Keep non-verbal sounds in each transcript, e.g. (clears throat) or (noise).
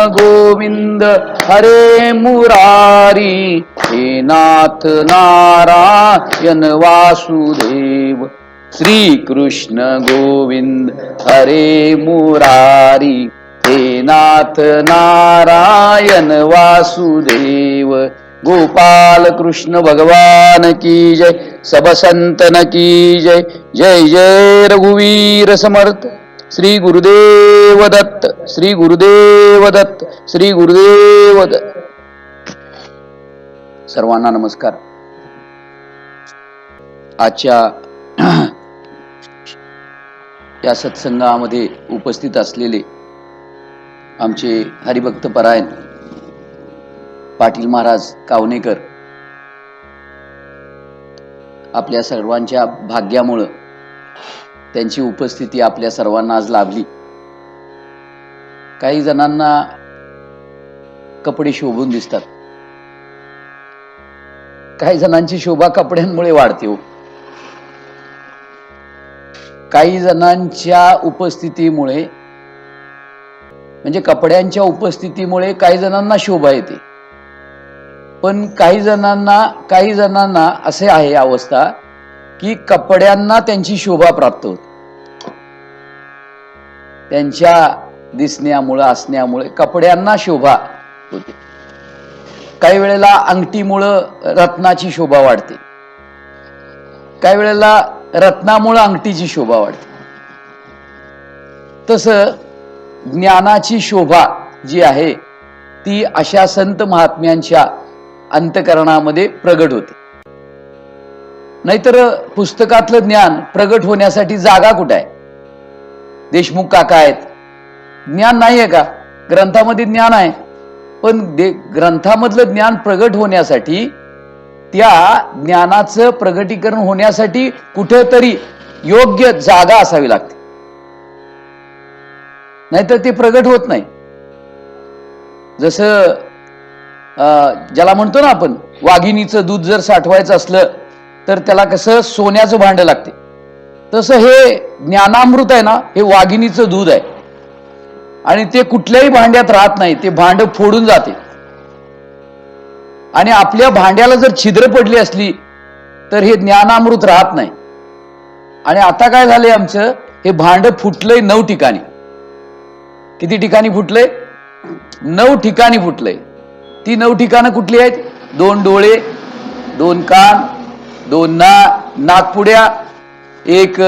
गोविंद हरे मुरारी हे नाथ नारायण वासुदेव. श्री कृष्ण गोविंद हरे मुरारी हे नाथ नारायण वासुदेव. गोपाल कृष्ण भगवान की जय सब संतन की जय जय जय रघुवीर समर्थ. श्री गुरुदेव दत्त श्री गुरुदेव दत्त श्री गुरुदेव दत्त सर्वांना नमस्कार. आजच्या (clears throat) या सत्संगामध्ये उपस्थित असलेले आमचे हरिभक्त परायण पाटील महाराज कावनेकर आपल्या सर्वांच्या भाग्यामुळं त्यांची उपस्थिती आपल्या सर्वांना आज लाभली. काही जणांना कपडे शोभून दिसतात. काही जणांची शोभा कपड्यांमुळे वाढते हो. काही जणांच्या उपस्थितीमुळे म्हणजे कपड्यांच्या उपस्थितीमुळे काही जणांना शोभा येते. पण काही जणांना काही जणांना असे आहे अवस्था की कपड्यांना त्यांची शोभा प्राप्त होते. त्यांच्या दिसण्यामुळं असण्यामुळे कपड्यांना शोभा होते. काही वेळेला अंगठीमुळं रत्नाची शोभा वाढते. काही वेळेला रत्नामुळं अंगठीची शोभा वाढते. तसं ज्ञानाची शोभा जी आहे ती अशा संत महात्म्यांच्या अंतकरणामध्ये प्रगट होते. नाहीतर पुस्तकातलं ज्ञान प्रगट होण्यासाठी जागा कुठं आहे? देशमुख काका आहेत. ज्ञान नाही आहे का? ग्रंथामध्ये ज्ञान आहे. पण दे ग्रंथामधलं ज्ञान प्रगट होण्यासाठी त्या ज्ञानाचं प्रगटीकरण होण्यासाठी कुठेतरी योग्य जागा असावी लागते. नाहीतर ते प्रगट होत नाही. जसं ज्याला म्हणतो ना आपण वाघिणीचं दूध जर साठवायचं असलं तर त्याला कसं सोन्याचं भांड लागते. तसं हे ज्ञानामृत आहे ना हे वाघिणीचं दूध आहे. आणि ते कुठल्याही भांड्यात राहत नाही ते भांड फोडून जाते. आणि आपल्या भांड्याला जर छिद्र पडली असली तर हे ज्ञानामृत राहत नाही. आणि आता काय झालंय आमचं हे भांड फुटलंय नऊ ठिकाणी. किती ठिकाणी फुटलंय? नऊ ठिकाणी फुटलंय. ती नऊ ठिकाणं कुठली आहेत? दोन डोळे दोन कान दोन ना नागपुड्या एक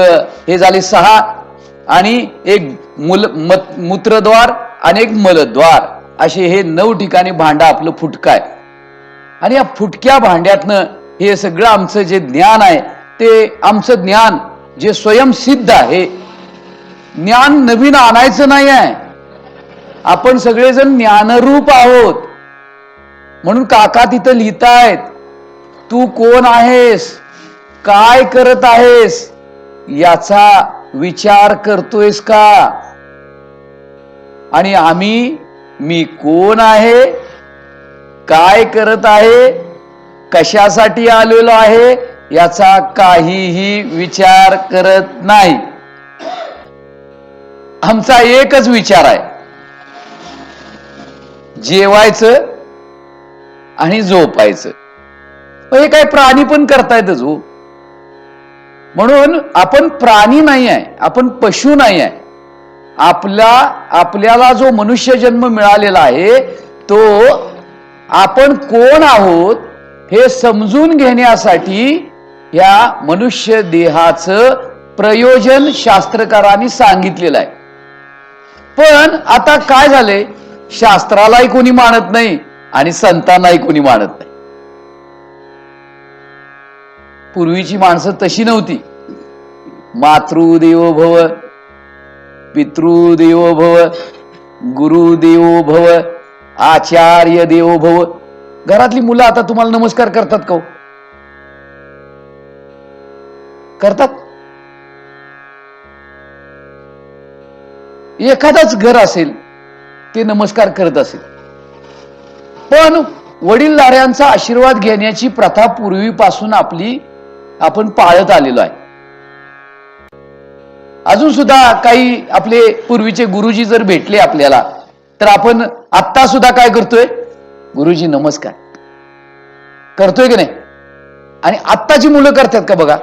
हे झाले सहा आणि एक मुल मत- मूत्रद्वार आणि एक मलद्वार. असे हे नऊ ठिकाणी भांडा आपलं फुटकाय. आहे आणि या फुटक्या भांड्यातनं हे सगळं आमचं जे ज्ञान आहे ते आमचं ज्ञान जे स्वयंसिद्ध आहे ज्ञान नवीन आणायचं नाही आहे. आपण सगळेजण ज्ञानरूप आहोत. म्हणून काका तिथं लिहितायत तू कोण आहेस? काय करत आहेस? याचा विचार करतोयस का? आणि आम्ही मी कोण आहे? काय करत आहे? कशासाठी आलेलो आहे? याचा काहीही विचार करत नाही. आमचा एकच विचार आहे. जेवायचं आणि झोपायचं. हे काय प्राणी पण करतायतच हो. म्हणून आपण प्राणी नाही आहे आपण पशु नाही आहे आपला आपल्याला जो मनुष्य जन्म मिळालेला आहे तो आपण कोण आहोत हे समजून घेण्यासाठी या मनुष्य देहाचं प्रयोजन शास्त्रकारांनी सांगितलेलं आहे. पण आता काय झालंय? शास्त्रालाही कोणी मानत नाही आणि संतांनाही कोणी मानत नाही. पूर्वीची माणसं तशी नव्हती. मातृदेवो भव पितृदेवो भव गुरुदेवो भव आचार्य देवो भव. घरातली मुलं आता तुम्हाला नमस्कार करतात का हो? करतात? एखादाच घर असेल ते नमस्कार करत असेल. पण वडीलधाऱ्यांचा आशीर्वाद घेण्याची प्रथा पूर्वीपासून आपली आपण पाळत आलेलो आहे. अजून सुद्धा काही आपले पूर्वीचे गुरुजी जर भेटले आपल्याला तर आपण आत्ता सुद्धा काय करतोय? गुरुजी नमस्कार. करतोय की नाही? आणि आत्ताची मुलं करतात का बघा?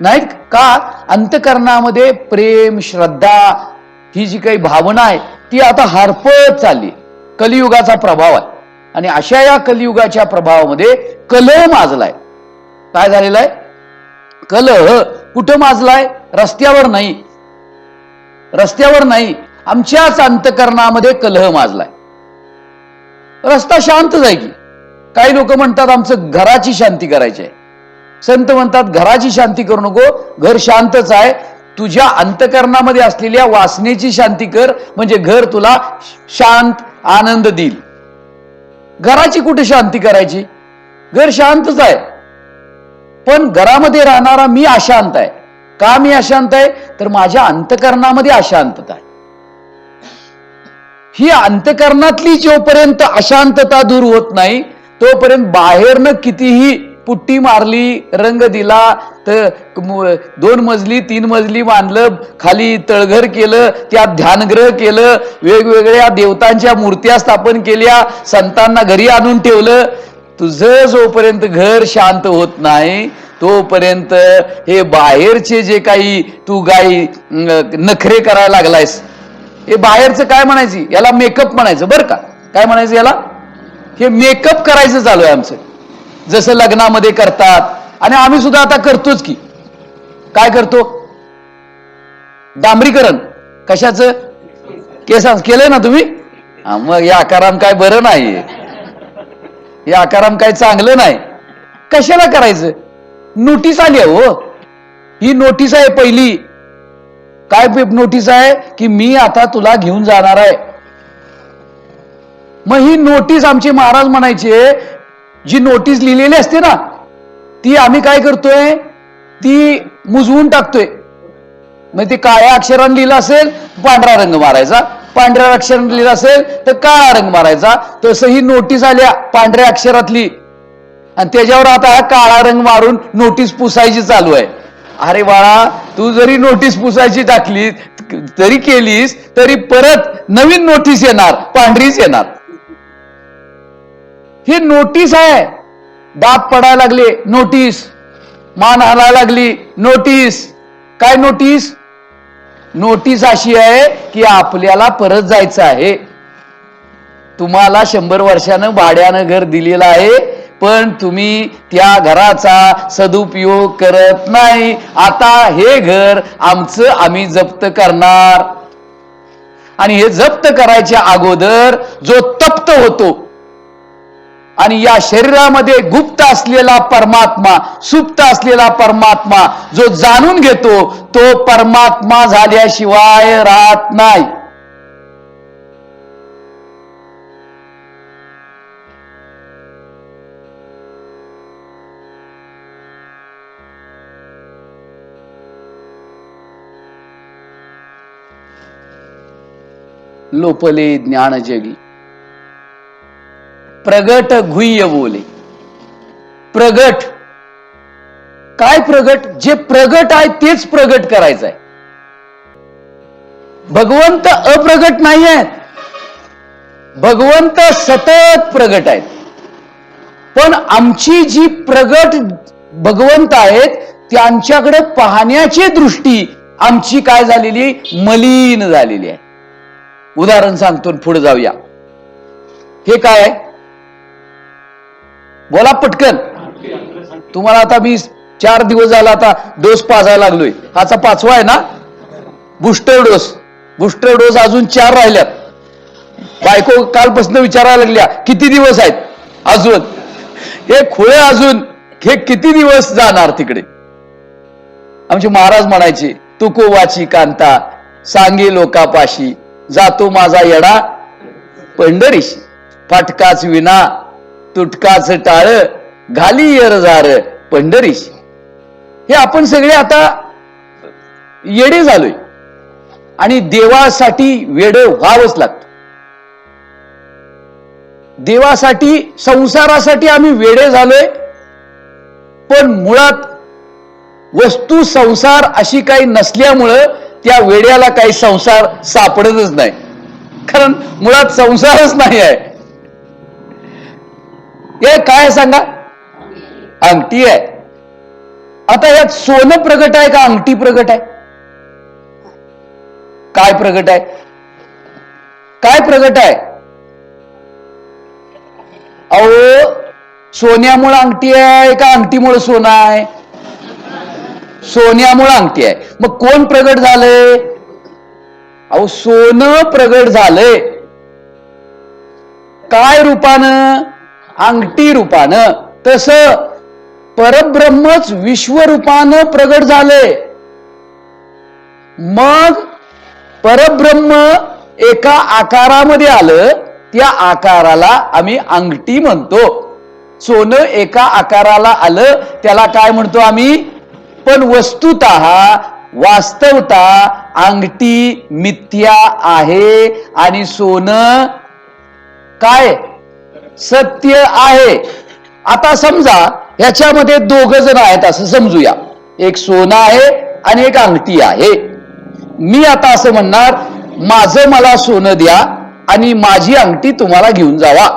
नाही का? अंतकरणामध्ये प्रेम श्रद्धा ही जी काही भावना आहे ती आता हरपत चालली. कलियुगाचा प्रभाव आहे. आणि अशा या कलियुगाच्या प्रभावामध्ये कलह माजलाय. काय झालेलं आहे? कलह कुठं माजलाय? रस्त्यावर नाही. रस्त्यावर नाही. आमच्याच अंतकरणामध्ये कलह माजलाय. रस्ता शांतच आहे की. काही लोक म्हणतात आमचं घराची शांती करायची आहे. संत म्हणतात घराची शांती करू नको. घर शांतच आहे. तुझ्या अंतकरणामध्ये असलेल्या वासनेची शांती कर. म्हणजे घर तुला शांत आनंद देईल. घराची कुठे शांती करायची? घर शांतच आहे. पण घरामध्ये राहणारा मी अशांत आहे. का मी अशांत आहे? तर माझ्या अंतकरणामध्ये अशांतता आहे. ही अंतकरणातली जोपर्यंत अशांतता दूर होत नाही तोपर्यंत बाहेरनं कितीही पुट्टी मारली रंग दिला तर दोन मजली तीन मजली बांधलं खाली तळघर केलं त्यात ध्यानग्रह केलं वेगवेगळ्या देवतांच्या मूर्त्या स्थापन केल्या संतांना घरी आणून ठेवलं तुझं जोपर्यंत घर शांत होत नाही तोपर्यंत हे बाहेरचे जे काही तू गाई नखरे करायला लागलायस हे बाहेरचं काय म्हणायची? याला मेकअप म्हणायचं बरं का? काय म्हणायचं याला? हे मेकअप करायचं चालू आहे आमचं. जसं लग्नामध्ये करतात आणि आम्ही सुद्धा आता करतोच की. काय करतो? डांबरीकरण. कशाचं? केसांच केलंय ना तुम्ही? मग या आकाराम काय बरं नाही हे आकाराम काय चांगलं नाही. कशाला करायचं? नोटीस आली आहे हो. ही नोटीस आहे पहिली. काय नोटीस आहे? की मी आता तुला घेऊन जाणार आहे. मग ही नोटीस आमचे महाराज म्हणायचे जी नोटीस लिहिलेली असते ना ती आम्ही काय करतोय? ती मुजवून टाकतोय. मग ते काळ्या अक्षराने लिहिलं असेल पांढरा रंग मारायचा. पांढऱ्या अक्षरात लिहिलं असेल तर काळा रंग मारायचा. तसं ही नोटीस आल्या पांढऱ्या अक्षरातली. आणि त्याच्यावर आता काळा रंग मारून नोटीस पुसायची चालू आहे. अरे बाळा तू जरी नोटीस पुसायची टाकली तरी केलीस तरी परत नवीन नोटीस येणार पांढरीच येणार. ही नोटीस आहे. दात पडायला लागले नोटीस मान हलायला लागली नोटीस काय नोटीस नोटीस अशी आहे की आपल्याला परत जायचं आहे. तुम्हाला शंभर वर्षानं भाड्यानं घर दिलेलं आहे पण तुम्ही त्या घराचा सदुपयोग करत नाही. आता हे घर आमचं आम्ही जप्त करणार. आणि हे जप्त करायच्या अगोदर जो तप्त होतो आणि या शरीरामध्ये गुप्त असलेला परमात्मा सुप्त असलेला परमात्मा जो जाणून घेतो तो परमात्मा झाल्याशिवाय राहत नाही. लोपले ज्ञान जगी प्रगट गुह्य बोले. प्रगट. काय प्रगट? जे प्रगट आहे तेच प्रगट करायचं आहे भगवंत अप्रगट नाही आहेत भगवंत सतत प्रगट आहेत. पण आमची जी प्रगट भगवंत आहेत त्यांच्याकडे पाहण्याची दृष्टी आमची काय झालेली? मलिन झालेली आहे. उदाहरण सांगतो पुढे जाऊया. हे काय आहे? बोला पटकन. तुम्हाला आता मी चार दिवस झाला आता डोस पाजायला लागलोय. हाचा पाचवा आहे ना? Booster dose. बुस्टर डोस अजून चार राहिल्यात. बायको कालपासून विचारायला लागल्या किती दिवस आहेत? अजून. हे खुळे अजून हे किती दिवस जाणार तिकडे? आमचे महाराज म्हणायचे तुको वाची कांता सांगे लोकापाशी जातो माझा येडा पंढरीशी. फाटकाच विना तुटकाच टाळ घाली यरजार पंढरीशी. हे आपण सगळे आता येडे झालोय. आणि देवासाठी वेड व्हावंच लागतं. देवासाठी संसारासाठी आम्ही वेडे झालोय पण मुळात वस्तू संसार अशी काही नसल्यामुळं त्या वेड्याला काही संसार सापडतच नाही. कारण मुळात संसारच नाही आहे. हे काय सांगा? अंगठी आहे. आता यात सोनं प्रगट आहे का अंगठी प्रगट आहे? काय प्रगट आहे? काय प्रगट आहे? अहो सोन्यामुळे अंगठी आहे का अंगठीमुळे सोनं आहे? सोन्यामुळे अंगठी आहे. मग कोण प्रगट झालंय? अहो सोनं प्रगट झालंय. काय रूपानं? अंगठी रूपानं. तस परब्रह्मच विश्वरूपानं प्रगट झाले. मग परब्रह्म एका आकारामध्ये आलं त्या आकाराला आम्ही अंगठी म्हणतो. सोनं एका आकाराला आलं त्याला काय म्हणतो आम्ही? पण वस्तुत वास्तवता अंगठी मिथ्या आहे आणि सोनं काय? सत्य आहे. आता समजा ह्याच्यामध्ये दोघ जण आहेत असं समजूया. एक सोनं आहे आणि एक अंगठी आहे. मी आता असं म्हणणार माझं मला सोनं द्या आणि माझी अंगठी तुम्हाला घेऊन जावा.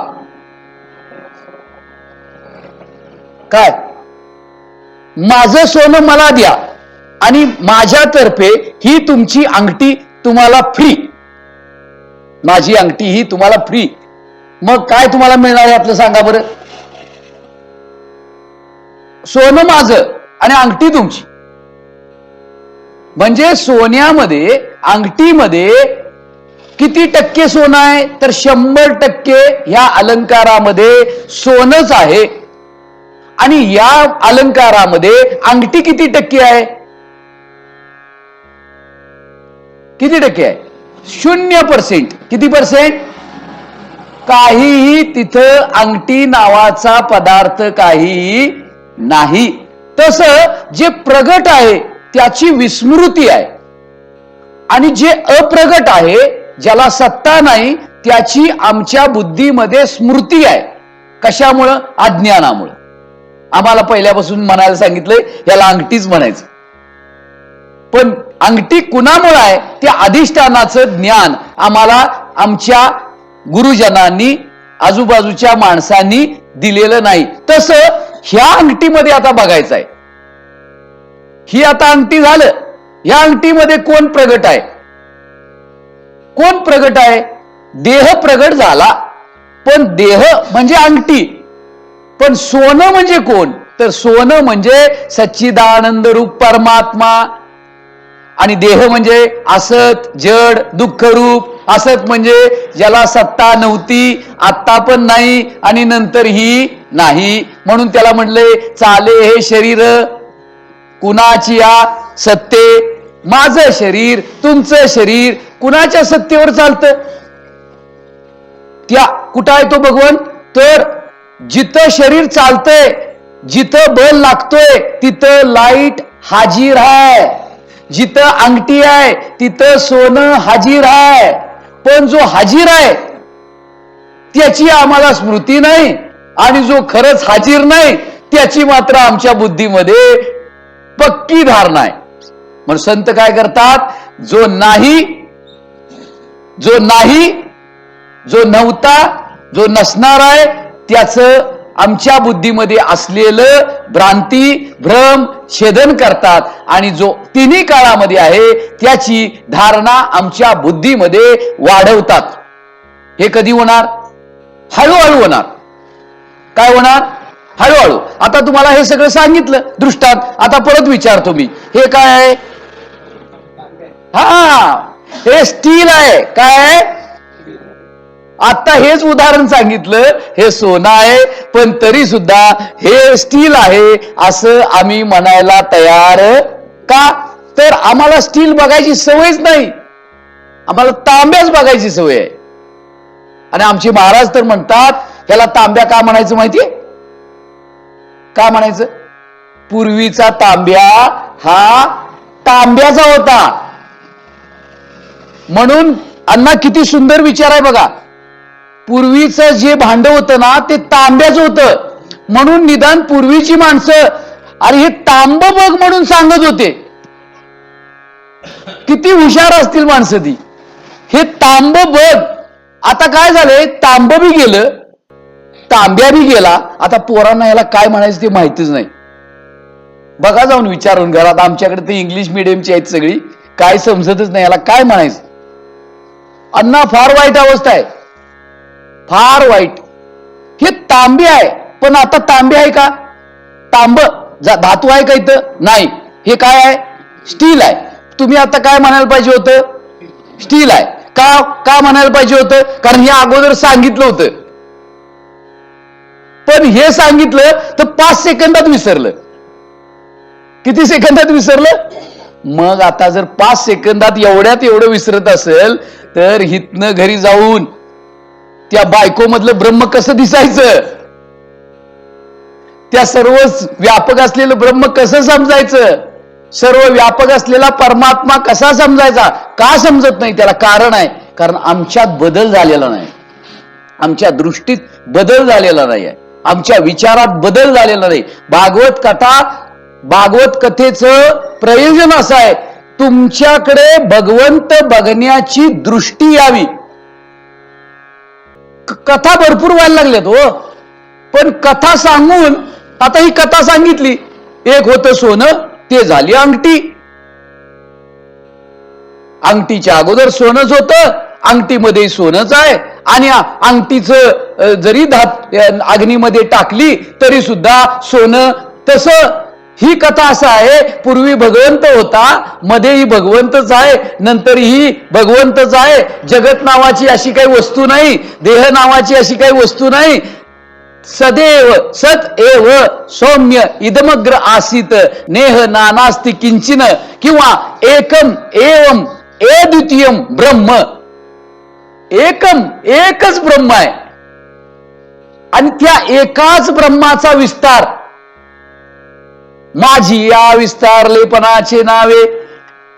काय? माझं सोनं मला द्या आणि माझ्यातर्फे ही तुमची अंगठी तुम्हाला फ्री माझी अंगठी ही तुम्हाला फ्री मग काय तुम्हाला मिळणार आहे आपलं सांगा बरं? सोनं माझं आणि अंगठी तुमची. म्हणजे सोन्यामध्ये अंगठीमध्ये किती टक्के सोनं आहे? तर शंभर टक्के ह्या अलंकारामध्ये सोनच आहे. आणि या अलंकारामध्ये अंगठी किती टक्के आहे? किती टक्के आहे? शून्य पर्सेंट किती पर्सेंट काहीही तिथं अंगठी नावाचा पदार्थ काहीही नाही. तस जे प्रगट आहे त्याची विस्मृती आहे. आणि जे अप्रगट आहे ज्याला सत्ता नाही त्याची आमच्या बुद्धीमध्ये स्मृती आहे. कशामुळं? अज्ञानामुळं. आम्हाला पहिल्यापासून म्हणायला सांगितलंय याला अंगठीच म्हणायचं. पण अंगठी कुणामुळे आहे? त्या अधिष्ठानाचं ज्ञान आम्हाला आमच्या गुरुजनांनी आजूबाजूच्या माणसांनी दिलेलं नाही. तसं ह्या अंगठीमध्ये आता बघायचं आहे ही आता अंगठी झालं. ह्या अंगठीमध्ये कोण प्रगट आहे? कोण प्रगट आहे? देह प्रगट झाला. पण देह म्हणजे अंगठी. पण सोनं म्हणजे कोण? तर सोनं म्हणजे सच्चिदानंद रूप परमात्मा. आणि देह म्हणजे असत जड दुःख रूप असत म्हणजे ज्याला सत्ता नव्हती आत्ता पण नाही आणि नंतर ही नाही. म्हणून त्याला म्हणले चाले हे शरीर कुणाची या सत्ते? माझं शरीर तुमचं शरीर कुणाच्या सत्तेवर चालतं? त्या कुठं आहे तो भगवान? तर जिथं शरीर चालतंय जिथं बल लागतोय तिथं लाइट हाजीर आहे. जिथं अंगठी आहे तिथं सोनं हाजीर आहे. पण जो हाजीर आहे त्याची आम्हाला स्मृती नाही आणि जो खरंच हाजीर नाही त्याची मात्र आमच्या बुद्धीमध्ये पक्की धारणा आहे म्हणून संत काय करतात? जो नाही जो नाही जो नव्हता जो नसणार आहे त्याचं आमच्या बुद्धीमध्ये असलेलं भ्रांती भ्रम छेदन करतात. आणि जो तिन्ही काळामध्ये आहे त्याची धारणा आमच्या बुद्धीमध्ये वाढवतात. हे कधी होणार? हळूहळू होणार. काय होणार? हळूहळू. आता तुम्हाला हे सगळं सांगितलं दृष्टांत. आता परत विचारतो मी. हे काय आहे? हा हे स्टील आहे. काय आहे? आता हेच उदाहरण सांगितलं हे सोनं आहे पण तरी सुद्धा हे स्टील आहे असं आम्ही म्हणायला तयार का? तर आम्हाला स्टील बघायची सवयच नाही. आम्हाला तांब्याच बघायची सवय आहे. आणि आमचे महाराज तर म्हणतात ह्याला तांब्या का म्हणायचं माहितीये का म्हणायचं? पूर्वीचा तांब्या हा तांब्याचा होता. म्हणून अण्णा किती सुंदर विचार आहे बघा. पूर्वीचं जे भांड होतं ना ते तांब्याचं होतं. म्हणून निदान पूर्वीची माणसं अरे हे तांब बघ म्हणून सांगत होते. किती हुशार असतील माणसं ती. हे तांब बघ. आता काय झालंय? तांब बी गेलं तांब्या बी गेला. आता पोरांना याला काय म्हणायचं ते माहितीच नाही. बघा जाऊन विचारून घरात आमच्याकडे ते इंग्लिश मिडियमची आहेत सगळी. काय समजतच नाही याला काय म्हणायचं. अण्णा फार वाईट अवस्था आहे. फार वाईट. हे तांबे आहे. पण आता तांबे आहे का? तांब धातू आहे का इथं? नाही. हे काय आहे? स्टील आहे. तुम्ही आता काय म्हणायला पाहिजे होतं? स्टील आहे. का का म्हणायला पाहिजे होतं? कारण हे अगोदर सांगितलं होतं. पण हे सांगितलं तर पाच सेकंदात विसरलं. किती सेकंदात विसरलं? मग आता जर पाच सेकंदात एवढ्यात एवढं विसरत असेल तर हितनं घरी जाऊन त्या बायको मधलं ब्रह्म कसं दिसायचं? त्या सर्व व्यापक असलेलं ब्रह्म कसं समजायचं? सर्व व्यापक असलेला परमात्मा कसा समजायचा? का समजत नाही? त्याला कारण आहे. कारण आमच्यात बदल झालेला नाही. आमच्या दृष्टीत बदल झालेला नाही आहे आमच्या विचारात बदल झालेला नाही. भागवत कथा भागवत कथेचं प्रयोजन असं आहे. तुमच्याकडे भगवंत बघण्याची दृष्टी यावी. कथा भरपूर व्हायला लागल्यात हो. पण कथा सांगून आता ही कथा सांगितली एक होतं सोनं ते झाली अंगठी. अंगठीच्या अगोदर सोनच होतं अंगठीमध्ये सोनच आहे आणि अंगठीचं जरी धात अग्नीमध्ये टाकली तरी सुद्धा सोनं तसं ही कथा असं आहे पूर्वी भगवंत होता मध्येही भगवंतच आहे नंतर ही भगवंतच आहे. जगत नावाची अशी काही वस्तू नाही देह नावाची अशी काही वस्तू नाही. सदैव सत एव सौम्य इदमग्र आसित नेह नानास्ति किंचिन किंवा एकम एवम अद्वितीयम ब्रह्म. एकम एकच ब्रह्म आहे. आणि त्या एकाच ब्रह्माचा विस्तार माझी या विस्तारलेपणाचे नावे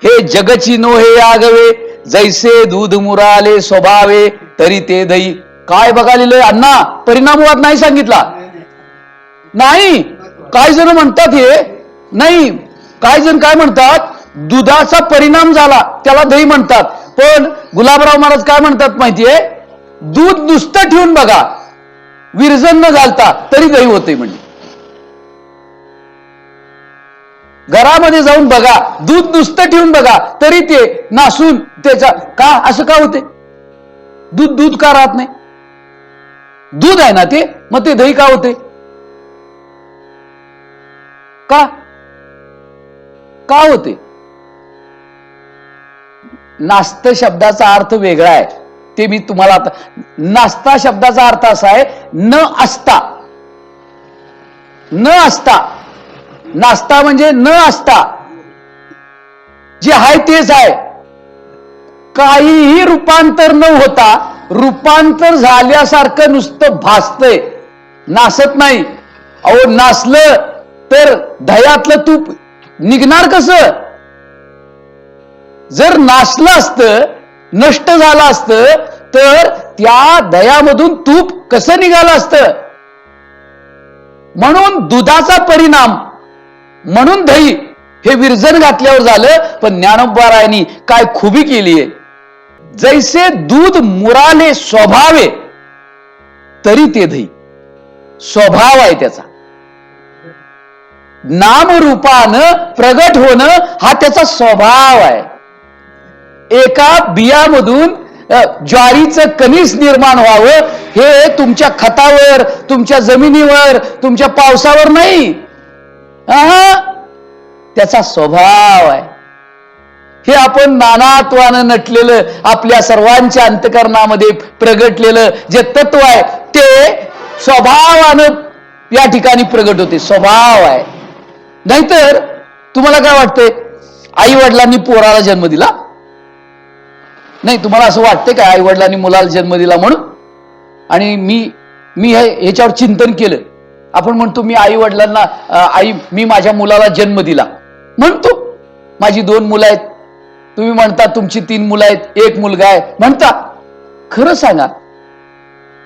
हे जगची नो हे आगवे जैसे दूध मुराले स्वभावे तरी ते दई. काय बघालेलं अण्णा? परिणामवाद नाही सांगितला. नाही. काही जण म्हणतात हे. नाही. काही जण काय म्हणतात? दुधाचा परिणाम झाला. त्याला दही म्हणतात. पण गुलाबराव महाराज काय म्हणतात माहितीये? दूध नुसतं ठेवून बघा. विरजन न घालता तरी दही होते म्हणजे. घरामध्ये जाऊन बघा दूध नुसतं ठेवून बघा तरी ते नासून त्याचा का? असं का होते? दूध दूध का राहत नाही? दूध आहे ना ते? मग ते दही का होते? का? का होते? नास्त शब्दाचा अर्थ वेगळा आहे. ते मी तुम्हाला आता नास्ता शब्दाचा अर्थ असा आहे न असता. न असता. नास्ता म्हणजे न असता जे आहे तेच आहे. काहीही रूपांतर न होता रूपांतर झाल्यासारखं नुसतं भासतंय. नासत नाही. अहो नासलं तर दह्यातलं तूप निघणार कसं? जर नासलं असतं नष्ट झालं असतं तर त्या दह्यामधून तूप कसं निघालं असतं? म्हणून दुधाचा परिणाम म्हणून दही हे विरजन घातल्यावर झालं पण ज्ञानोबारायांनी काय खुबी केलीये जैसे दूध मुराले स्वभावे तरी ते दही. स्वभाव आहे त्याचा. नामरूपानं प्रगट होणं हा त्याचा स्वभाव आहे. एका बियामधून ज्वारीचं कणीस निर्माण व्हावं हे तुमच्या खतावर तुमच्या जमिनीवर तुमच्या पावसावर नाही. त्याचा स्वभाव आहे. हे आपण नानात्वानं नटलेलं आपल्या सर्वांच्या अंतकरणामध्ये प्रगटलेलं जे तत्व आहे ते स्वभावानं या ठिकाणी प्रगट होते. स्वभाव आहे. नाहीतर तुम्हाला काय वाटतंय? आई वडिलांनी पोराला जन्म दिला? नाही तुम्हाला असं वाटतंय का आई वडिलांनी मुलाला जन्म दिला म्हणून? आणि मी मी हे ह्याच्यावर चिंतन केलं. आपण म्हणतो मी आई वडिलांना आई मी माझ्या मुलाला जन्म दिला. म्हणतो माझी दोन मुलं आहेत. तुम्ही म्हणता तुमची तीन मुलं आहेत एक मुलगा आहे. म्हणता खरं सांगा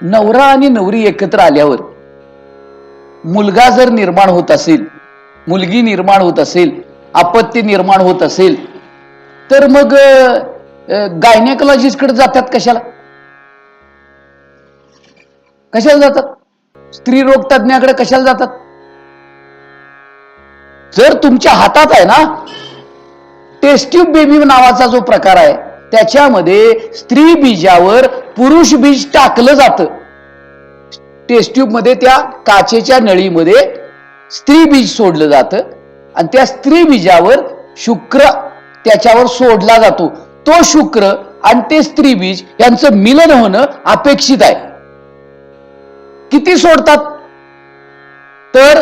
नवरा आणि नवरी एकत्र आल्यावर मुलगा जर निर्माण होत असेल मुलगी निर्माण होत असेल आपत्ती निर्माण होत असेल तर मग गायनेकॉलॉजिस्टकडे जातात कशाला? कशाला जातात? स्त्री रोग तज्ञाकडे कशाला जातात? जर तुमच्या हातात आहे ना टेस्ट्यूब बेबी नावाचा जो प्रकार आहे त्याच्यामध्ये स्त्री बीजावर पुरुष बीज टाकलं जातं. टेस्ट्यूबमध्ये त्या काचेच्या नळीमध्ये स्त्री बीज सोडलं जातं आणि त्या स्त्री बीजावर शुक्र त्याच्यावर सोडला जातो. तो शुक्र आणि ते स्त्री बीज यांचं मिलन होणं अपेक्षित आहे. किती सोडतात? तर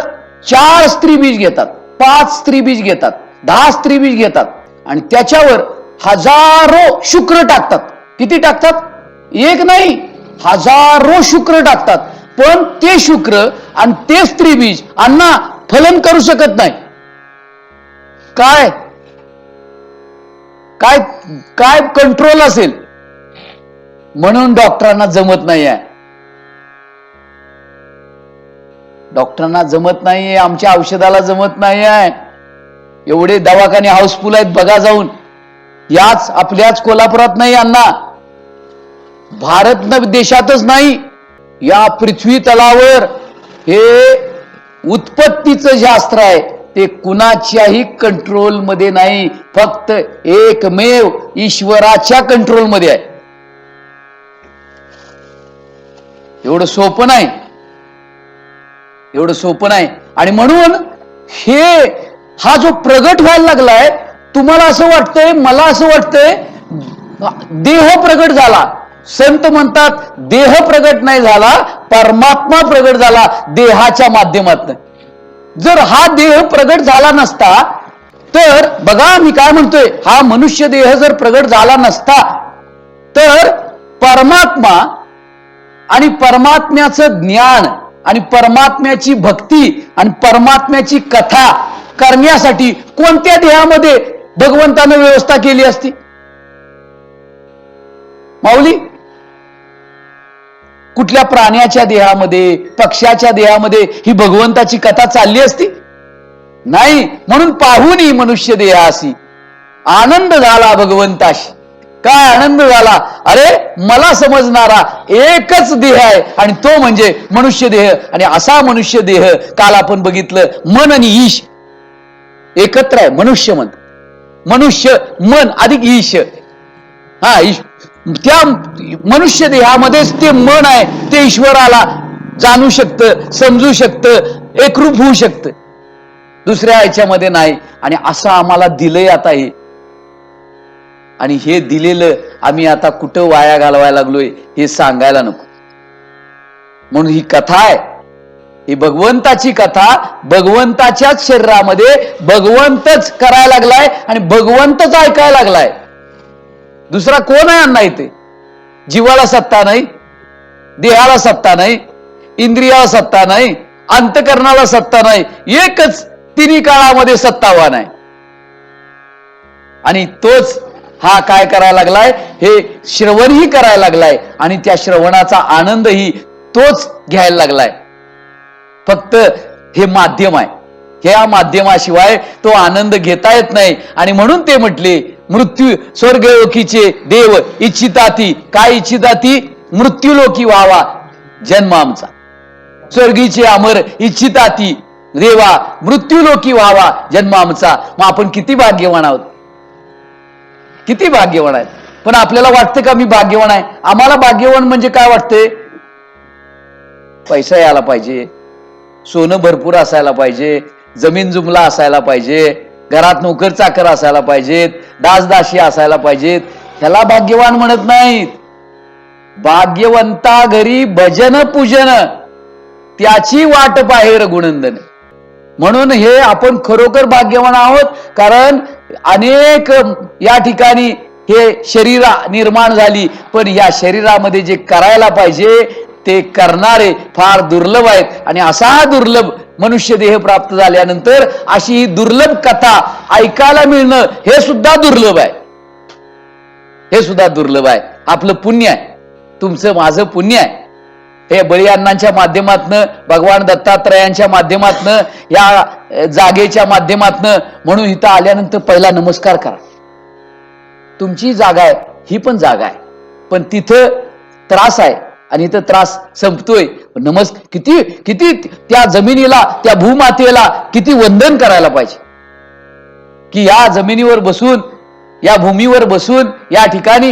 चार स्त्री बीज घेतात पाच स्त्री बीज घेतात दहा स्त्री बीज घेतात. आणि त्याच्यावर हजारो शुक्र टाकतात. किती टाकतात? एक नाही हजारो शुक्र टाकतात. पण ते शुक्र आणि ते स्त्री बीज अण्णा फलन करू शकत नाही. काय? काय काय कंट्रोल असेल? म्हणून डॉक्टरांना जमत नाही आहे डॉक्टरांना जमत नाहीये आमच्या औषधाला जमत नाही आहे एवढे दवाखाने हाऊसफुल आहेत बघा जाऊन. याच आपल्याच कोल्हापुरात नाही यांना भारत न देशातच नाही. या पृथ्वी तलावर हे उत्पत्तीचं शास्त्र आहे ते कुणाच्याही कंट्रोलमध्ये नाही. फक्त एकमेव ईश्वराच्या कंट्रोलमध्ये आहे. एवढं सोपं नाही. एवढं सोपं नाही. आणि म्हणून हे हा जो प्रगट व्हायला लागलाय तुम्हाला असं वाटतंय मला असं वाटतंय देह प्रगट झाला. संत म्हणतात देह प्रगट नाही झाला परमात्मा प्रगट झाला देहाच्या माध्यमातून. जर हा देह प्रगट झाला नसता तर बघा मी काय म्हणतोय हा मनुष्य देह जर प्रगट झाला नसता तर परमात्मा आणि परमात्म्याचं ज्ञान आणि परमात्म्याची भक्ती आणि परमात्म्याची कथा करण्यासाठी कोणत्या देहामध्ये भगवंतानं व्यवस्था केली असती? माऊली कुठल्या प्राण्याच्या देहामध्ये पक्ष्याच्या देहामध्ये ही भगवंताची कथा चालली असती? नाही म्हणून पाहून मनुष्य देहासी आनंद झाला भगवंताशी. काय आनंद झाला? अरे मला समजणारा एकच देह आहे. आणि तो म्हणजे मनुष्य देह. आणि असा मनुष्य देह काल आपण बघितलं मन आणि ईश. एकत्र आहे मनुष्य मन. मनुष्य मन अधिक ईश. हा ईश. त्या मनुष्य देहामध्येच ते मन आहे ते ईश्वराला जाणू शकतं समजू शकतं एकरूप होऊ शकतं. दुसऱ्या याच्यामध्ये नाही. आणि असं आम्हाला दिलंय आता हे. आणि हे दिलेलं आम्ही आता कुठं वाया घालवायला लागलोय हे सांगायला नको. म्हणून ही कथा आहे. ही भगवंताची कथा भगवंताच्याच शरीरामध्ये भगवंतच करायला लागलाय आणि भगवंतच ऐकायला लागलाय. दुसरा कोण आहे अण्णा इथे? जीवाला सत्ता नाही देहाला सत्ता नाही इंद्रियाला सत्ता नाही अंतकरणाला सत्ता नाही एकच तिन्ही काळामध्ये सत्तावान आहे. आणि तोच हा काय करायला लागलाय? हे श्रवणही करायला लागलाय. आणि त्या श्रवणाचा आनंदही तोच घ्यायला लागलाय. फक्त हे माध्यम आहे. ह्या माध्यमाशिवाय तो आनंद घेता येत नाही. आणि म्हणून ते म्हटले मृत्यू स्वर्गलोकीचे देव इच्छिताती. काय इच्छिताती? मृत्यूलोकी व्हावा जन्म आमचा. स्वर्गीचे अमर इच्छिताती. देवा मृत्यूलोकी व्हावा जन्म आमचा. मग आपण किती भाग्यवान आहोत? किती भाग्यवान आहेत? पण आपल्याला वाटतं का मी भाग्यवान आहे? आम्हाला भाग्यवान म्हणजे काय वाटते पैसा यायला पाहिजे. सोनं भरपूर असायला पाहिजे. जमीन जुमला असायला पाहिजे. घरात नोकर चाकर असायला पाहिजेत. दासदाशी असायला पाहिजेत. ह्याला भाग्यवान म्हणत नाहीत. भाग्यवंता घरी भजन पूजन. त्याची वाट पाहे रघुनंदन. म्हणून हे आपण खरोखर भाग्यवान आहोत कारण अनेक या ठिकाणी हे शरीर निर्माण झाली पण या शरीरामध्ये जे करायला पाहिजे ते करणारे फार दुर्लभ आहेत. आणि असा दुर्लभ मनुष्य देह प्राप्त झाल्यानंतर अशी ही दुर्लभ कथा ऐकायला मिळणं हे सुद्धा दुर्लभ आहे. हे सुद्धा दुर्लभ आहे. आपलं पुण्य आहे. तुमचं माझं पुण्य आहे. हे बळीअण्णांच्या माध्यमातनं भगवान दत्तात्रयांच्या माध्यमातनं या जागेच्या माध्यमातनं म्हणून इथं आल्यानंतर पहिला नमस्कार करा. तुमची जागा आहे ही पण जागा आहे. पण तिथं त्रास आहे आणि इथं त्रास संपतोय. नमस् किती किती त्या जमिनीला त्या भूमातेला किती वंदन करायला पाहिजे. की या जमिनीवर बसून या भूमीवर बसून या ठिकाणी